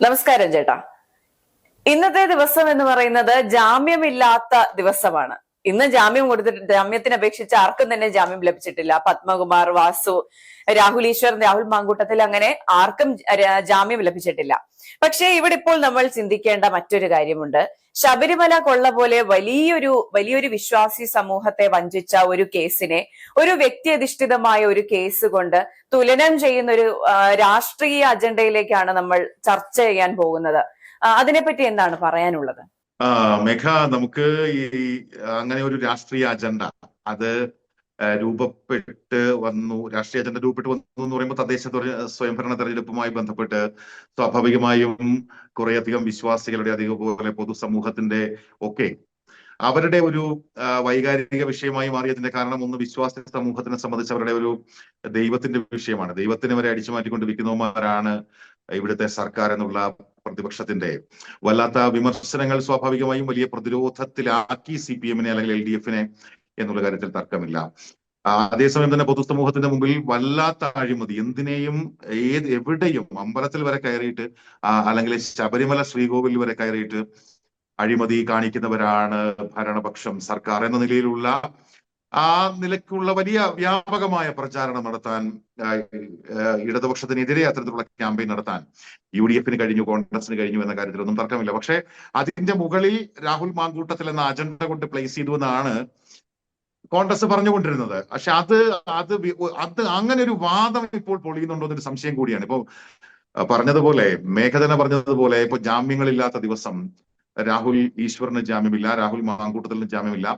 നമസ്കാരം ചേട്ടാ. ഇന്നത്തെ ദിവസം എന്ന് പറയുന്നത് ജാമ്യമില്ലാത്ത ദിവസമാണ്. ഇന്ന് ജാമ്യം കൊടുത്തിട്ട് ജാമ്യത്തിന് അപേക്ഷിച്ച് ആർക്കും തന്നെ ജാമ്യം ലഭിച്ചിട്ടില്ല. പത്മകുമാർ വാസു രാഹുൽ ഈശ്വർ രാഹുൽ മാങ്കൂട്ടത്തിൽ അങ്ങനെ ആർക്കും ജാമ്യം ലഭിച്ചിട്ടില്ല. പക്ഷേ ഇവിടെ ഇപ്പോൾ നമ്മൾ ചിന്തിക്കേണ്ട മറ്റൊരു കാര്യമുണ്ട്. ശബരിമല കൊള്ള പോലെ വലിയൊരു വലിയൊരു വിശ്വാസി സമൂഹത്തെ വഞ്ചിച്ച ഒരു കേസിനെ ഒരു വ്യക്തിയധിഷ്ഠിതമായ ഒരു കേസ് കൊണ്ട് തുലനം ചെയ്യുന്ന ഒരു രാഷ്ട്രീയ അജണ്ടയിലേക്കാണ് നമ്മൾ ചർച്ച ചെയ്യാൻ പോകുന്നത്. അതിനെപ്പറ്റി എന്താണ് പറയാനുള്ളത്? മേഘ നമുക്ക് ഈ അങ്ങനെ ഒരു രാഷ്ട്രീയ അജണ്ട. അത് രൂപപ്പെട്ട് വന്നു രാഷ്ട്രീയ അജണ്ട രൂപപ്പെട്ട് വന്നു എന്ന് പറയുമ്പോൾ തദ്ദേശ സ്വയംഭരണ തെരഞ്ഞെടുപ്പുമായി ബന്ധപ്പെട്ട് സ്വാഭാവികമായും കുറേയധികം വിശ്വാസികളുടെ അധികം പോലെ പൊതുസമൂഹത്തിന്റെ ഒക്കെ അവരുടെ ഒരു വൈകാരിക വിഷയമായി മാറിയതിന്റെ കാരണം ഒന്ന് വിശ്വാസ സമൂഹത്തിനെ സംബന്ധിച്ച് അവരുടെ ഒരു ദൈവത്തിന്റെ വിഷയമാണ്. ദൈവത്തിനെ വരെ അടിച്ചു മാറ്റിക്കൊണ്ടിരിക്കുന്നവരാണ് ഇവിടുത്തെ സർക്കാർ എന്നുള്ള പ്രതിപക്ഷത്തിന്റെ വല്ലാത്ത വിമർശനങ്ങൾ സ്വാഭാവികമായും വലിയ പ്രതിരോധത്തിലാക്കി സി പി എമ്മിനെ അല്ലെങ്കിൽ എൽ ഡി എഫിനെ എന്നുള്ള കാര്യത്തിൽ തർക്കമില്ല. അതേസമയം തന്നെ പൊതുസമൂഹത്തിന്റെ മുമ്പിൽ വല്ലാത്ത അഴിമതി. എന്തിനേയും ഏത് എവിടെയും അമ്പലത്തിൽ വരെ കയറിയിട്ട് അല്ലെങ്കിൽ ശബരിമല ശ്രീകോവിൽ വരെ കയറിയിട്ട് അഴിമതി കാണിക്കുന്നവരാണ് ഭരണപക്ഷം സർക്കാർ എന്ന നിലയിലുള്ള ആ നിലയ്ക്കുള്ള വലിയ വ്യാപകമായ പ്രചാരണം നടത്താൻ ഇടതുപക്ഷത്തിനെതിരെ അത്തരത്തിലുള്ള ക്യാമ്പയിൻ നടത്താൻ യു ഡി എഫിന് കഴിഞ്ഞു കോൺഗ്രസിന് കഴിഞ്ഞു എന്ന കാര്യത്തിലൊന്നും തർക്കമില്ല. പക്ഷേ അതിന്റെ മുകളിൽ രാഹുൽ മാങ്കൂട്ടത്തിൽ എന്ന അജണ്ട കൊണ്ട് പ്ലേസ് ചെയ്തു എന്നാണ് കോൺഗ്രസ് പറഞ്ഞുകൊണ്ടിരുന്നത്. പക്ഷെ അത് അത് അത് അങ്ങനെ ഒരു വാദം ഇപ്പോൾ പൊളിയുന്നുണ്ടോ എന്നൊരു സംശയം കൂടിയാണ്. ഇപ്പൊ പറഞ്ഞതുപോലെ മേഘതന പറഞ്ഞതുപോലെ ഇപ്പൊ ജാമ്യങ്ങളില്ലാത്ത ദിവസം രാഹുൽ ഈശ്വറിന് ജാമ്യമില്ല രാഹുൽ മാങ്കൂട്ടത്തിന് ജാമ്യമില്ല.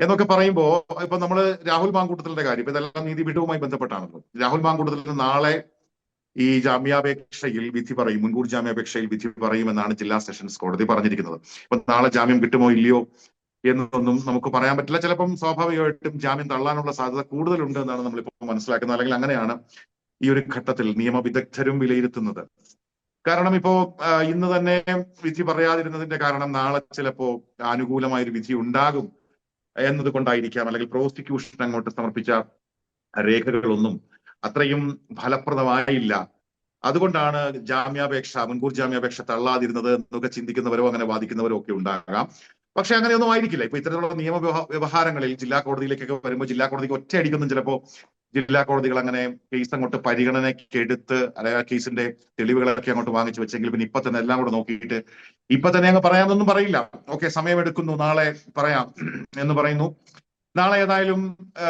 എന്നൊക്കെ പറയുമ്പോൾ ഇപ്പൊ നമ്മൾ രാഹുൽ മാങ്കൂട്ടത്തിന്റെ കാര്യം ഇതെല്ലാം നീതി പീഠവുമായി ബന്ധപ്പെട്ടാണല്ലോ. രാഹുൽ മാങ്കൂട്ടത്തിൽ നാളെ ഈ ജാമ്യാപേക്ഷയിൽ വിധി പറയും മുൻകൂർ ജാമ്യാപേക്ഷയിൽ വിധി പറയുമെന്നാണ് ജില്ലാ സെഷൻസ് കോടതി പറഞ്ഞിരിക്കുന്നത്. ഇപ്പൊ നാളെ ജാമ്യം കിട്ടുമോ ഇല്ലയോ എന്നൊന്നും നമുക്ക് പറയാൻ പറ്റില്ല. ചിലപ്പം സ്വാഭാവികമായിട്ടും ജാമ്യം തള്ളാനുള്ള സാധ്യത കൂടുതലുണ്ട് എന്നാണ് നമ്മളിപ്പോൾ മനസ്സിലാക്കുന്നത്. അല്ലെങ്കിൽ അങ്ങനെയാണ് ഈ ഒരു ഘട്ടത്തിൽ നിയമവിദഗ്ധരും വിലയിരുത്തുന്നത്. കാരണം ഇപ്പോ ഇന്ന് തന്നെ വിധി പറയാതിരുന്നതിന്റെ കാരണം നാളെ ചിലപ്പോ അനുകൂലമായ ഒരു വിധി ഉണ്ടാകും. എന്നത് കൊണ്ടായിരിക്കാം അല്ലെങ്കിൽ പ്രോസിക്യൂഷൻ അങ്ങോട്ട് സമർപ്പിച്ച രേഖകളൊന്നും അത്രയും ഫലപ്രദമായില്ല. അതുകൊണ്ടാണ് ജാമ്യാപേക്ഷ മുൻകൂർ ജാമ്യാപേക്ഷ തള്ളാതിരുന്നത് എന്നൊക്കെ ചിന്തിക്കുന്നവരോ അങ്ങനെ വാദിക്കുന്നവരോ ഒക്കെ ഉണ്ടാകാം. പക്ഷെ അങ്ങനെയൊന്നും ആയിരിക്കില്ല. ഇപ്പൊ ഇത്തരത്തിലുള്ള നിയമ വ്യവഹാ- വ്യവഹാരങ്ങളിൽ ജില്ലാ കോടതിയിലേക്കൊക്കെ വരുമ്പോൾ ജില്ലാ കോടതിക്ക് ഒറ്റയടിക്കൊന്നും ചിലപ്പോ ജില്ലാ കോടതികൾ അങ്ങനെ കേസ് അങ്ങോട്ട് പരിഗണനയ്ക്ക് എടുത്ത് അല്ലെങ്കിൽ ആ കേസിന്റെ തെളിവുകളൊക്കെ അങ്ങോട്ട് വാങ്ങിച്ചു വെച്ചെങ്കിൽ പിന്നെ ഇപ്പൊ തന്നെ എല്ലാം കൂടെ നോക്കിയിട്ട് ഇപ്പൊ തന്നെ അങ്ങ് പറയാമെന്നൊന്നും പറയില്ല. ഓക്കെ സമയമെടുക്കുന്നു. നാളെ പറയാം എന്ന് പറയുന്നു. നാളെ ഏതായാലും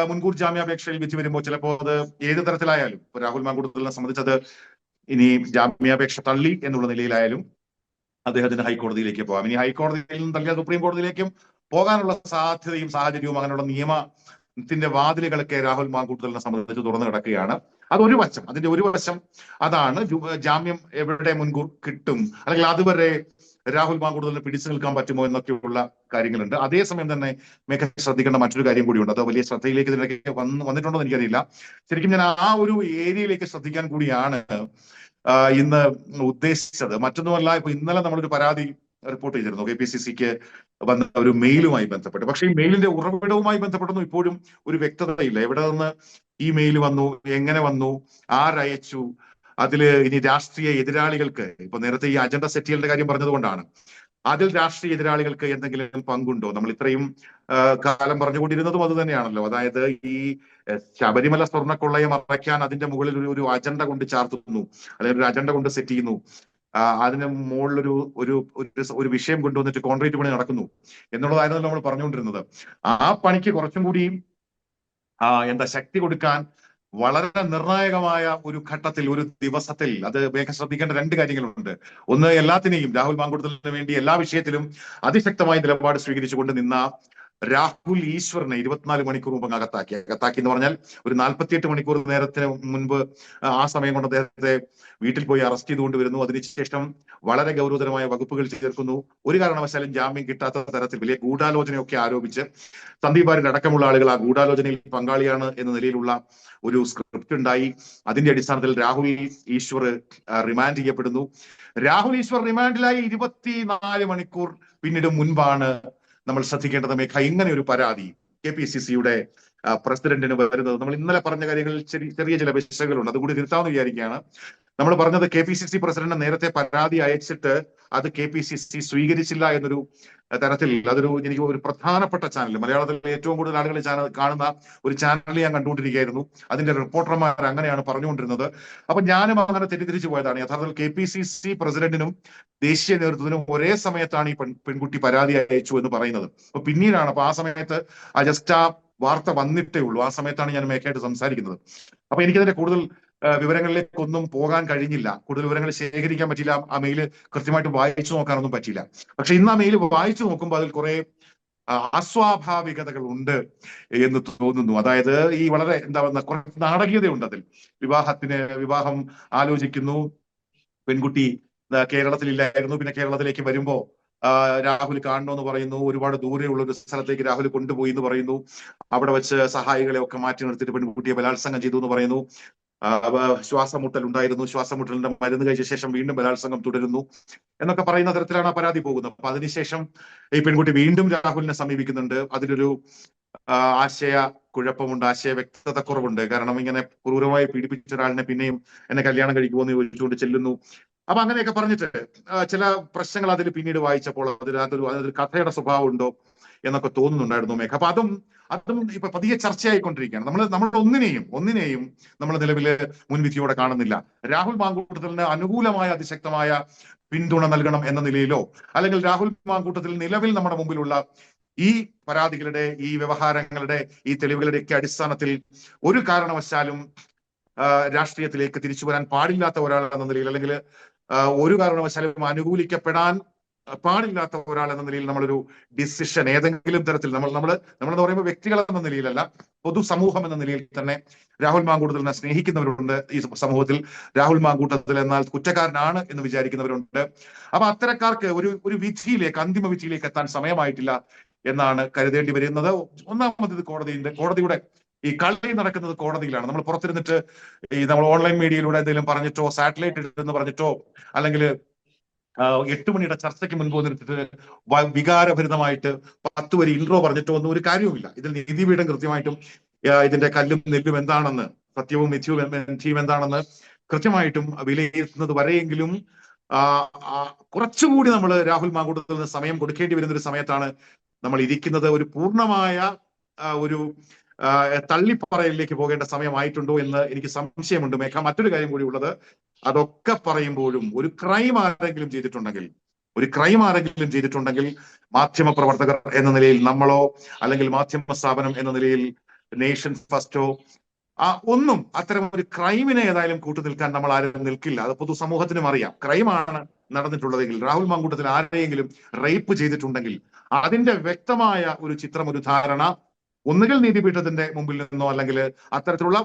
മുൻകൂർ ജാമ്യാപേക്ഷയിൽ വിധി വരുമ്പോൾ ചിലപ്പോൾ അത് ഏത് തരത്തിലായാലും രാഹുൽ മാങ്കൂട്ടത്തിനെ സംബന്ധിച്ചത് ഇനി ജാമ്യാപേക്ഷ തള്ളി എന്നുള്ള നിലയിലായാലും അദ്ദേഹത്തിന് ഹൈക്കോടതിയിലേക്ക് പോകാം. ഇനി ഹൈക്കോടതിയിൽ നിന്ന് തള്ളിയ സുപ്രീം കോടതിയിലേക്കും പോകാനുള്ള സാധ്യതയും സാഹചര്യവും അങ്ങനെയുള്ള നിയമത്തിന്റെ വാതിലുകളൊക്കെ രാഹുൽ മാങ്കൂട്ടലിനെ സംബന്ധിച്ച് തുറന്നു കിടക്കുകയാണ്. ഒരു വശം. അതിന്റെ ഒരു വശം അതാണ് ജാമ്യം എവിടെ മുൻകൂർ കിട്ടും? അല്ലെങ്കിൽ അതുവരെ രാഹുൽ മാങ്കൂട്ടലിന് പിടിച്ചു നിൽക്കാൻ പറ്റുമോ എന്നൊക്കെയുള്ള കാര്യങ്ങളുണ്ട്. അതേസമയം തന്നെ മേഘ ശ്രദ്ധിക്കേണ്ട മറ്റൊരു കാര്യം കൂടിയുണ്ട്. അത് വലിയ ശ്രദ്ധയിലേക്ക് ഇതിനൊക്കെ വന്ന് വന്നിട്ടുണ്ടോ എന്ന് എനിക്കറിയില്ല. ശരിക്കും ഞാൻ ആ ഒരു ഏരിയയിലേക്ക് ശ്രദ്ധിക്കാൻ കൂടിയാണ് ഇന്ന് ഉദ്ദേശിച്ചത്. മറ്റൊന്നുമല്ല ഇപ്പൊ ഇന്നലെ നമ്മളൊരു പരാതി റിപ്പോർട്ട് ചെയ്തിരുന്നു. കെ പി സി സിക്ക് വന്ന ഒരു മെയിലുമായി ബന്ധപ്പെട്ട്. പക്ഷേ ഈ മെയിലിന്റെ ഉറവിടവുമായി ബന്ധപ്പെട്ടൊന്നും ഇപ്പോഴും ഒരു വ്യക്തതയില്ല. എവിടെ നിന്ന് ഈ മെയിൽ വന്നു എങ്ങനെ വന്നു ആരയച്ചു അതിൽ ഇനി രാഷ്ട്രീയ എതിരാളികൾക്ക് ഇപ്പൊ നേരത്തെ ഈ അജണ്ട സെറ്റ് ചെയ്യേണ്ട കാര്യം പറഞ്ഞതുകൊണ്ടാണ്. അതിൽ രാഷ്ട്രീയ എതിരാളികൾക്ക് എന്തെങ്കിലും പങ്കുണ്ടോ? നമ്മൾ ഇത്രയും കാലം പറഞ്ഞുകൊണ്ടിരുന്നതും അത് തന്നെയാണല്ലോ. അതായത് ഈ ശബരിമല സ്വർണക്കൊള്ളയെ മറയ്ക്കാൻ അതിന്റെ മുകളിൽ ഒരു ഒരു അജണ്ട കൊണ്ട് ചാർത്തുന്നു. അല്ലെങ്കിൽ ഒരു അജണ്ട കൊണ്ട് സെറ്റ് ചെയ്യുന്നു. അതിന് മുകളിലൊരു ഒരു ഒരു ഒരു വിഷയം കൊണ്ടുവന്നിട്ട് കോൺക്രീറ്റ് പണി നടക്കുന്നു. എന്നുള്ളതായിരുന്നല്ലോ നമ്മൾ പറഞ്ഞുകൊണ്ടിരുന്നത്. ആ പണിക്ക് കുറച്ചും കൂടി എന്താ ശക്തി കൊടുക്കാൻ വളരെ നിർണായകമായ ഒരു ഘട്ടത്തിൽ ഒരു ദിവസത്തിൽ അത് വേഗം ശ്രദ്ധിക്കേണ്ട രണ്ട് കാര്യങ്ങളുണ്ട്. ഒന്ന് എല്ലാത്തിനെയും രാഹുൽ മാങ്കുടത്തിന് വേണ്ടി എല്ലാ വിഷയത്തിലും അതിശക്തമായ നിലപാട് സ്വീകരിച്ചുകൊണ്ട് നിന്ന രാഹുൽ ഈശ്വറിനെ ഇരുപത്തിനാല് മണിക്കൂർ മുമ്പ് അകത്താക്കി. അകത്താക്കി എന്ന് പറഞ്ഞാൽ ഒരു നാൽപ്പത്തിയെട്ട് മണിക്കൂർ നേരത്തിന് മുൻപ് ആ സമയം കൊണ്ട് അദ്ദേഹത്തെ വീട്ടിൽ പോയി അറസ്റ്റ് ചെയ്തുകൊണ്ട് വരുന്നു. അതിനുശേഷം വളരെ ഗൗരവതരമായ വകുപ്പുകൾ ചേർക്കുന്നു. ഒരു കാരണവശാലും ജാമ്യം കിട്ടാത്ത തരത്തിൽ വലിയ ഗൂഢാലോചനയൊക്കെ ആരോപിച്ച് സന്ദീപ് അടക്കമുള്ള ആളുകൾ ആ ഗൂഢാലോചനയിൽ പങ്കാളിയാണ് എന്ന നിലയിലുള്ള ഒരു സ്ക്രിപ്റ്റ് ഉണ്ടായി. അതിന്റെ അടിസ്ഥാനത്തിൽ രാഹുൽ ഈശ്വർ റിമാൻഡ് ചെയ്യപ്പെടുന്നു. രാഹുൽ ഈശ്വർ റിമാൻഡിലായി ഇരുപത്തിനാല് മണിക്കൂർ പിന്നീട് മുൻപാണ് നമ്മൾ ശ്രദ്ധിക്കേണ്ടത് മേഘ ഇങ്ങനെ ഒരു പരാതി കെ പി സി സിയുടെ പ്രസിഡന്റിന് വരുന്നത്. നമ്മൾ ഇന്നലെ പറഞ്ഞ കാര്യങ്ങളിൽ ചെറിയ ചില വിഷയങ്ങളുണ്ട് അതുകൂടി തിരുത്താമെന്ന് വിചാരിക്കുകയാണ്. നമ്മൾ പറഞ്ഞത് K P C C president നേരത്തെ പരാതി അയച്ചിട്ട് അത് കെ പി സി സി സ്വീകരിച്ചില്ല എന്നൊരു തരത്തിൽ അതൊരു എനിക്ക് ഒരു പ്രധാനപ്പെട്ട ചാനൽ. മലയാളത്തിൽ ഏറ്റവും കൂടുതൽ ആളുകൾ ചാനൽ കാണുന്ന ഒരു ചാനൽ ഞാൻ കണ്ടുകൊണ്ടിരിക്കുകയായിരുന്നു. അതിന്റെ റിപ്പോർട്ടർമാർ അങ്ങനെയാണ് പറഞ്ഞുകൊണ്ടിരുന്നത്. അപ്പൊ ഞാനും അങ്ങനെ തെറ്റിദ്ധരിച്ചു പോയതാണ്. യഥാർത്ഥത്തിൽ കെ പി സി സി പ്രസിഡന്റിനും ദേശീയ നേതൃത്വത്തിനും ഒരേ സമയത്താണ് ഈ പെൺ പെൺകുട്ടി പരാതി അയച്ചു എന്ന് പറയുന്നത്. അപ്പൊ പിന്നീടാണ് അപ്പൊ ആ സമയത്ത് ആ ജസ്റ്റ് ആ വാർത്ത വന്നിട്ടേ ഉള്ളൂ. ആ സമയത്താണ് ഞാൻ മേഘയായിട്ട് സംസാരിക്കുന്നത്. അപ്പൊ എനിക്കതിന്റെ കൂടുതൽ വിവരങ്ങളിലേക്കൊന്നും പോകാൻ കഴിഞ്ഞില്ല. കൂടുതൽ വിവരങ്ങൾ ശേഖരിക്കാൻ പറ്റില്ല ആ മെയിൽ കൃത്യമായിട്ട് വായിച്ചു നോക്കാനൊന്നും പറ്റില്ല പക്ഷെ ഇന്ന് ആ മെയിൽ വായിച്ചു നോക്കുമ്പോൾ അതിൽ കുറെ അസ്വാഭാവികതകൾ ഉണ്ട് എന്ന് തോന്നുന്നു. അതായത് ഈ വളരെ എന്താ പറയുക കുറച്ച് നാടകീയതയുണ്ട് അതിൽ. വിവാഹത്തിന് വിവാഹം ആലോചിക്കുന്നു. പെൺകുട്ടി കേരളത്തിൽ ഇല്ലായിരുന്നു പിന്നെ കേരളത്തിലേക്ക് വരുമ്പോ രാഹുൽ കാണണമെന്ന് പറയുന്നു. ഒരുപാട് ദൂരെയുള്ള ഒരു സ്ഥലത്തേക്ക് രാഹുൽ കൊണ്ടുപോയി എന്ന് പറയുന്നു. അവിടെ വെച്ച് സഹായികളെ ഒക്കെ മാറ്റി നിർത്തിയിട്ട് പെൺകുട്ടിയെ ബലാത്സംഗം ചെയ്തു എന്ന് പറയുന്നു. ശ്വാസമുട്ടൽ ഉണ്ടായിരുന്നു. ശ്വാസമുട്ടലിന്റെ മരുന്ന് കഴിച്ച ശേഷം വീണ്ടും ബലാത്സംഗം തുടരുന്നു എന്നൊക്കെ പറയുന്ന തരത്തിലാണ് ആ പരാതി പോകുന്നത്. അപ്പൊ അതിനുശേഷം ഈ പെൺകുട്ടി വീണ്ടും രാഹുലിനെ സമീപിക്കുന്നുണ്ട്. അതിലൊരു ആശയ കുഴപ്പമുണ്ട് ആശയ വ്യക്തത കുറവുണ്ട്. കാരണം ഇങ്ങനെ ക്രൂരമായി പീഡിപ്പിച്ച ഒരാളിനെ പിന്നെയും എന്നെ കല്യാണം കഴിക്കുമോ എന്ന് ചോദിച്ചുകൊണ്ട് ചെല്ലുന്നു. അപ്പൊ അങ്ങനെയൊക്കെ പറഞ്ഞിട്ട് ചില പ്രശ്നങ്ങൾ അതിൽ പിന്നീട് വായിച്ചപ്പോൾ അതൊരു അതൊരു കഥയുടെ സ്വഭാവം ഉണ്ടോ എന്നൊക്കെ തോന്നുന്നുണ്ടായിരുന്നു മേഘ. അപ്പൊ അതും അതും ഇപ്പൊ പതിയെ ചർച്ചയായിക്കൊണ്ടിരിക്കുകയാണ്. നമ്മൾ നമ്മൾ ഒന്നിനെയും ഒന്നിനെയും നമ്മൾ നിലവിൽ മുൻവിധിയോടെ കാണുന്നില്ല. രാഹുൽ മാങ്കൂട്ടത്തിന് അനുകൂലമായ അതിശക്തമായ പിന്തുണ നൽകണം എന്ന നിലയിലോ അല്ലെങ്കിൽ രാഹുൽ മാങ്കൂട്ടത്തിൽ നിലവിൽ നമ്മുടെ മുമ്പിലുള്ള ഈ പരാതികളുടെ ഈ വ്യവഹാരങ്ങളുടെ ഈ തെളിവുകളുടെ ഒക്കെ അടിസ്ഥാനത്തിൽ ഒരു കാരണവശാലും രാഷ്ട്രീയത്തിലേക്ക് തിരിച്ചു വരാൻ പാടില്ലാത്ത ഒരാൾ എന്ന നിലയിൽ അല്ലെങ്കിൽ ഒരു കാരണവശാലും അനുകൂലിക്കപ്പെടാൻ പാടില്ലാത്ത ഒരാൾ എന്ന നിലയിൽ നമ്മളൊരു ഡിസിഷൻ ഏതെങ്കിലും തരത്തിൽ നമ്മൾ നമ്മൾ നമ്മളെന്ന് പറയുമ്പോൾ വ്യക്തികൾ എന്ന നിലയിലല്ല പൊതുസമൂഹം എന്ന നിലയിൽ തന്നെ രാഹുൽ മാങ്കൂട്ടത്തിനെ സ്നേഹിക്കുന്നവരുണ്ട് ഈ സമൂഹത്തിൽ. രാഹുൽ മാങ്കൂട്ടത്തിൽ എന്നാൽ കുറ്റക്കാരനാണ് എന്ന് വിചാരിക്കുന്നവരുണ്ട്. അപ്പൊ അത്തരക്കാർക്ക് ഒരു ഒരു വിധിയിലേക്ക് അന്തിമ വിധിയിലേക്ക് എത്താൻ സമയമായിട്ടില്ല എന്നാണ് കരുതേണ്ടി വരുന്നത്. ഒന്നാമത് കോടതിയുടെ കോടതിയുടെ ഈ കളി നടക്കുന്നത് കോടതിയിലാണ്. നമ്മൾ പുറത്തിരുന്നിട്ട് ഈ നമ്മൾ ഓൺലൈൻ മീഡിയയിലൂടെ എന്തെങ്കിലും പറഞ്ഞിട്ടോ സാറ്റലൈറ്റ് എന്ന് പറഞ്ഞിട്ടോ അല്ലെങ്കിൽ എട്ട് മണിയുടെ ചർച്ചയ്ക്ക് മുൻപ് വന്നിട്ട് വികാരഭരിതമായിട്ട് പത്ത് വരി ഇൻട്രോ പറഞ്ഞിട്ടോ ഒന്നും ഒരു കാര്യവുമില്ല. ഇതിൽ നീതിപീഠം കൃത്യമായിട്ടും ഇതിന്റെ കല്ലും നെല്ലും എന്താണെന്ന് സത്യവും മിഥ്യവും മിഥ്യയും എന്താണെന്ന് കൃത്യമായിട്ടും വിലയിരുത്തുന്നത് വരെയെങ്കിലും കുറച്ചുകൂടി നമ്മൾ രാഹുൽ മാങ്കൂട്ടത്തിൽ നിന്ന് സമയം കൊടുക്കേണ്ടി വരുന്ന ഒരു സമയത്താണ് നമ്മൾ ഇരിക്കുന്നത്. ഒരു പൂർണമായ ഒരു തള്ളിപ്പറയലിലേക്ക് പോകേണ്ട സമയമായിട്ടുണ്ടോ എന്ന് എനിക്ക് സംശയമുണ്ട്. മേഘ മറ്റൊരു കാര്യം കൂടി ഉള്ളത്. അതൊക്കെ പറയുമ്പോഴും ഒരു ക്രൈം ആരെങ്കിലും ചെയ്തിട്ടുണ്ടെങ്കിൽ ഒരു ക്രൈം ആരെങ്കിലും ചെയ്തിട്ടുണ്ടെങ്കിൽ മാധ്യമ പ്രവർത്തകർ എന്ന നിലയിൽ നമ്മളോ അല്ലെങ്കിൽ മാധ്യമ സ്ഥാപനം എന്ന നിലയിൽ നേഷൻ ഫസ്റ്റോ ആ ഒന്നും അത്തരം ഒരു ക്രൈമിനെ ഏതായാലും കൂട്ടു നിൽക്കാൻ നമ്മൾ ആരും നിൽക്കില്ല. അത് പൊതുസമൂഹത്തിനും അറിയാം. ക്രൈമാണ് നടന്നിട്ടുള്ളതെങ്കിൽ രാഹുൽ മാങ്കൂട്ടത്തിൽ ആരെയെങ്കിലും റേപ്പ് ചെയ്തിട്ടുണ്ടെങ്കിൽ അതിന്റെ വ്യക്തമായ ഒരു ചിത്രം ഒരു ധാരണ ഒന്നുകിൽ നീതിപീഠത്തിന്റെ മുമ്പിൽ നിന്നോ അല്ലെങ്കിൽ അത്തരത്തിലുള്ള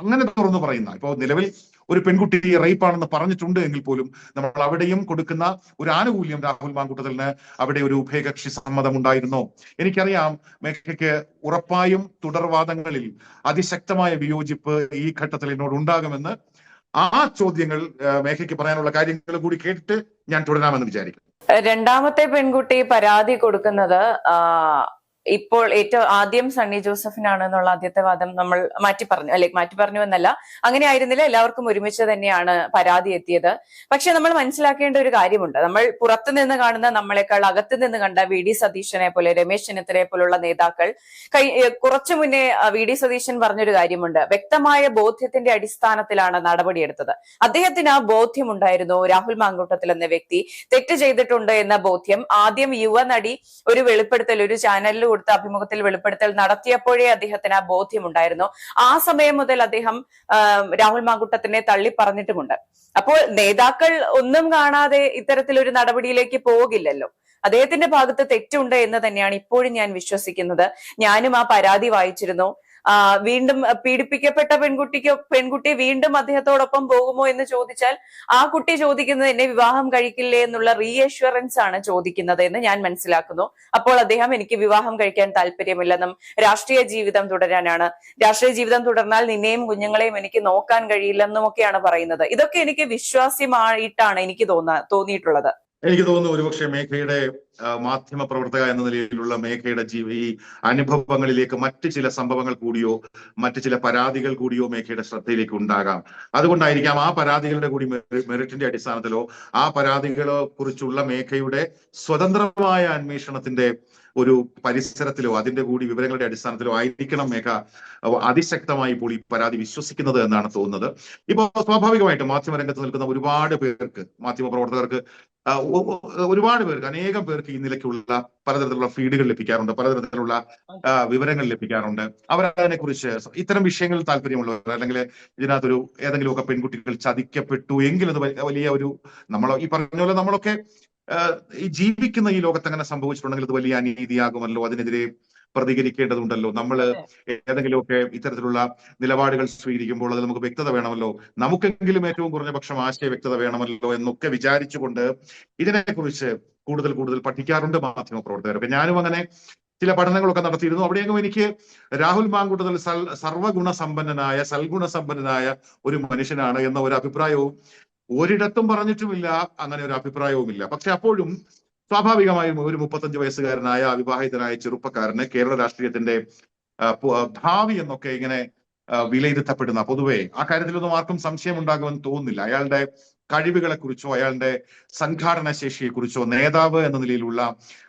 അങ്ങനെ തുറന്നു പറയുന്ന ഇപ്പോൾ നിലവിൽ ഒരു പെൺകുട്ടി റേപ്പ് ആണെന്ന് പറഞ്ഞിട്ടുണ്ട് എങ്കിൽ പോലും നമ്മൾ അവിടെയും കൊടുക്കുന്ന ഒരു ആനുകൂല്യം രാഹുൽ മാങ്കൂട്ടത്തിന് അവിടെ ഒരു ഉഭയകക്ഷി സമ്മതം ഉണ്ടായിരുന്നോ? എനിക്കറിയാം മേഘയ്ക്ക് ഉറപ്പായും തുടർവാദങ്ങളിൽ അതിശക്തമായ വിയോജിപ്പ് ഈ ഘട്ടത്തിൽ എന്നോട് ഉണ്ടാകുമെന്ന് ആ ചോദ്യങ്ങൾ മേഘയ്ക്ക് പറയാനുള്ള കാര്യങ്ങൾ കൂടി കേട്ടിട്ട് ഞാൻ തുടരാമെന്ന് വിചാരിക്കുന്നു. രണ്ടാമത്തെ പെൺകുട്ടി പരാതി കൊടുക്കുന്നത് ഇപ്പോൾ ഏറ്റവും ആദ്യം സണ്ണി ജോസഫിനാണ് എന്നുള്ള ആദ്യത്തെ വാദം നമ്മൾ മാറ്റി പറഞ്ഞു അല്ലെ മാറ്റി പറഞ്ഞു എന്നല്ല. അങ്ങനെ ആയിരുന്നില്ല എല്ലാവർക്കും ഒരുമിച്ച് തന്നെയാണ് പരാതി എത്തിയത്. പക്ഷെ നമ്മൾ മനസ്സിലാക്കേണ്ട ഒരു കാര്യമുണ്ട്. നമ്മൾ പുറത്തു നിന്ന് കാണുന്ന നമ്മളെക്കാൾ അകത്ത് നിന്ന് കണ്ട വി ഡി സതീശനെ പോലെ രമേശ് ചെന്നിത്തലയെ പോലുള്ള നേതാക്കൾ കൈ കുറച്ചു മുന്നേ വി ഡി സതീശൻ പറഞ്ഞൊരു കാര്യമുണ്ട്. വ്യക്തമായ ബോധ്യത്തിന്റെ അടിസ്ഥാനത്തിലാണ് നടപടിയെടുത്തത്. അദ്ദേഹത്തിന് ആ ബോധ്യമുണ്ടായിരുന്നു രാഹുൽ മാങ്കൂട്ടത്തിൽ എന്ന വ്യക്തി തെറ്റ് ചെയ്തിട്ടുണ്ട് എന്ന ബോധ്യം ആദ്യം യുവനടി ഒരു വെളിപ്പെടുത്തൽ ഒരു ചാനലിൽ കൊടുത്ത അഭിമുഖത്തിൽ വെളിപ്പെടുത്തൽ നടത്തിയപ്പോഴേ അദ്ദേഹത്തിന് ആ ബോധ്യമുണ്ടായിരുന്നു. ആ സമയം മുതൽ അദ്ദേഹം രാഹുൽ മാങ്കുട്ടത്തിനെ തള്ളി പറഞ്ഞിട്ടുമുണ്ട് അപ്പോൾ നേതാക്കൾ ഒന്നും കാണാതെ ഇത്തരത്തിലൊരു നടപടിയിലേക്ക് പോകില്ലല്ലോ. അദ്ദേഹത്തിന്റെ ഭാഗത്ത് തെറ്റുണ്ട് എന്ന് തന്നെയാണ് ഇപ്പോഴും ഞാൻ വിശ്വസിക്കുന്നത്. ഞാനും ആ പരാതി വായിച്ചിരുന്നു. വീണ്ടും പീഡിപ്പിക്കപ്പെട്ട പെൺകുട്ടിക്ക് പെൺകുട്ടി വീണ്ടും അദ്ദേഹത്തോടൊപ്പം പോകുമോ എന്ന് ചോദിച്ചാൽ ആ കുട്ടി ചോദിക്കുന്നത് എന്നെ വിവാഹം കഴിക്കില്ലേ എന്നുള്ള റീഅഷ്വറൻസ് ആണ് ചോദിക്കുന്നത് എന്ന് ഞാൻ മനസ്സിലാക്കുന്നു. അപ്പോൾ അദ്ദേഹം എനിക്ക് വിവാഹം കഴിക്കാൻ താല്പര്യമില്ലെന്നും രാഷ്ട്രീയ ജീവിതം തുടരാനാണ്. രാഷ്ട്രീയ ജീവിതം തുടർന്നാൽ നിന്നെയും കുഞ്ഞുങ്ങളെയും എനിക്ക് നോക്കാൻ കഴിയില്ലെന്നും ഒക്കെയാണ് പറയുന്നത്. ഇതൊക്കെ എനിക്ക് വിശ്വാസ്യമായിട്ടാണ് എനിക്ക് തോന്നാ തോന്നിയിട്ടുള്ളത്. എനിക്ക് തോന്നുന്നു ഒരുപക്ഷെ മേഘയുടെ മാധ്യമ പ്രവർത്തക എന്ന നിലയിലുള്ള മേഘയുടെ ജീവ ഈ അനുഭവങ്ങളിലേക്ക് മറ്റ് ചില സംഭവങ്ങൾ കൂടിയോ മറ്റ് ചില പരാതികൾ കൂടിയോ മേഘയുടെ ശ്രദ്ധയിലേക്ക് ഉണ്ടാകാം. അതുകൊണ്ടായിരിക്കാം ആ പരാതികളുടെ കൂടി മെറിറ്റിന്റെ അടിസ്ഥാനത്തിലോ ആ പരാതികളെ കുറിച്ചുള്ള മേഘയുടെ സ്വതന്ത്രമായ അന്വേഷണത്തിന്റെ ഒരു പരിസരത്തിലോ അതിന്റെ കൂടി വിവരങ്ങളുടെ അടിസ്ഥാനത്തിലോ ആയിരിക്കണം മേഘ അതിശക്തമായി ഇപ്പോൾ ഈ പരാതി വിശ്വസിക്കുന്നത് എന്നാണ് തോന്നുന്നത്. ഇപ്പോ സ്വാഭാവികമായിട്ടും മാധ്യമരംഗത്ത് നിൽക്കുന്ന ഒരുപാട് പേർക്ക് മാധ്യമ പ്രവർത്തകർക്ക് ഒരുപാട് പേർക്ക് അനേകം പേർക്ക് ഈ നിലയ്ക്കുള്ള പലതരത്തിലുള്ള ഫീഡുകൾ ലഭിക്കാറുണ്ട് പലതരത്തിലുള്ള വിവരങ്ങൾ ലഭിക്കാറുണ്ട്. അവരതിനെ കുറിച്ച് ഇത്തരം വിഷയങ്ങളിൽ താല്പര്യമുള്ളവർ അല്ലെങ്കിൽ ഇതിനകത്തൊരു ഏതെങ്കിലുമൊക്കെ പെൺകുട്ടികൾ ചതിക്കപ്പെട്ടു എങ്കിൽ അത് വലിയ ഒരു നമ്മൾ ഈ പറഞ്ഞ പോലെ നമ്മളൊക്കെ ഈ ജീവിക്കുന്ന ഈ ലോകത്ത് അങ്ങനെ സംഭവിച്ചിട്ടുണ്ടെങ്കിൽ അത് വലിയ അനീതിയാകുമല്ലോ അതിനെതിരെ പ്രതികരിക്കേണ്ടതുണ്ടല്ലോ. നമ്മൾ ഏതെങ്കിലുമൊക്കെ ഇത്തരത്തിലുള്ള നിലപാടുകൾ സ്വീകരിക്കുമ്പോൾ അത് നമുക്ക് വ്യക്തത വേണമല്ലോ. നമുക്കെങ്കിലും ഏറ്റവും കുറഞ്ഞ പക്ഷം ആശയ വ്യക്തത വേണമല്ലോ എന്നൊക്കെ വിചാരിച്ചുകൊണ്ട് ഇതിനെക്കുറിച്ച് കൂടുതൽ കൂടുതൽ പഠിക്കാറുണ്ട് മാധ്യമ പ്രവർത്തകരൊക്കെ ഞാനും അങ്ങനെ ചില പഠനങ്ങളൊക്കെ നടത്തിയിരുന്നു. അവിടെയെങ്കിലും എനിക്ക് രാഹുൽ മാങ്കൂട്ടത്തിൽ സൽ സർവഗുണ സമ്പന്നനായ സൽഗുണ സമ്പന്നനായ ഒരു മനുഷ്യനാണ് എന്ന ഒരു അഭിപ്രായവും ഒരിടത്തും പറഞ്ഞിട്ടുമില്ല. അങ്ങനെ ഒരു അഭിപ്രായവുമില്ല. പക്ഷെ അപ്പോഴും സ്വാഭാവികമായും ഒരു മുപ്പത്തഞ്ച് വയസ്സുകാരനായ അവിവാഹിതനായ ചെറുപ്പക്കാരന് കേരള രാഷ്ട്രീയത്തിന്റെ ഭാവി എന്നൊക്കെ ഇങ്ങനെ വിലയിരുത്തപ്പെടുന്ന പൊതുവെ ആ കാര്യത്തിലൊന്നും ആർക്കും സംശയം ഉണ്ടാകുമെന്ന് തോന്നുന്നില്ല. അയാളുടെ കഴിവുകളെ കുറിച്ചോ അയാളുടെ സംഘാടന ശേഷിയെ കുറിച്ചോ നേതാവ് എന്ന നിലയിലുള്ള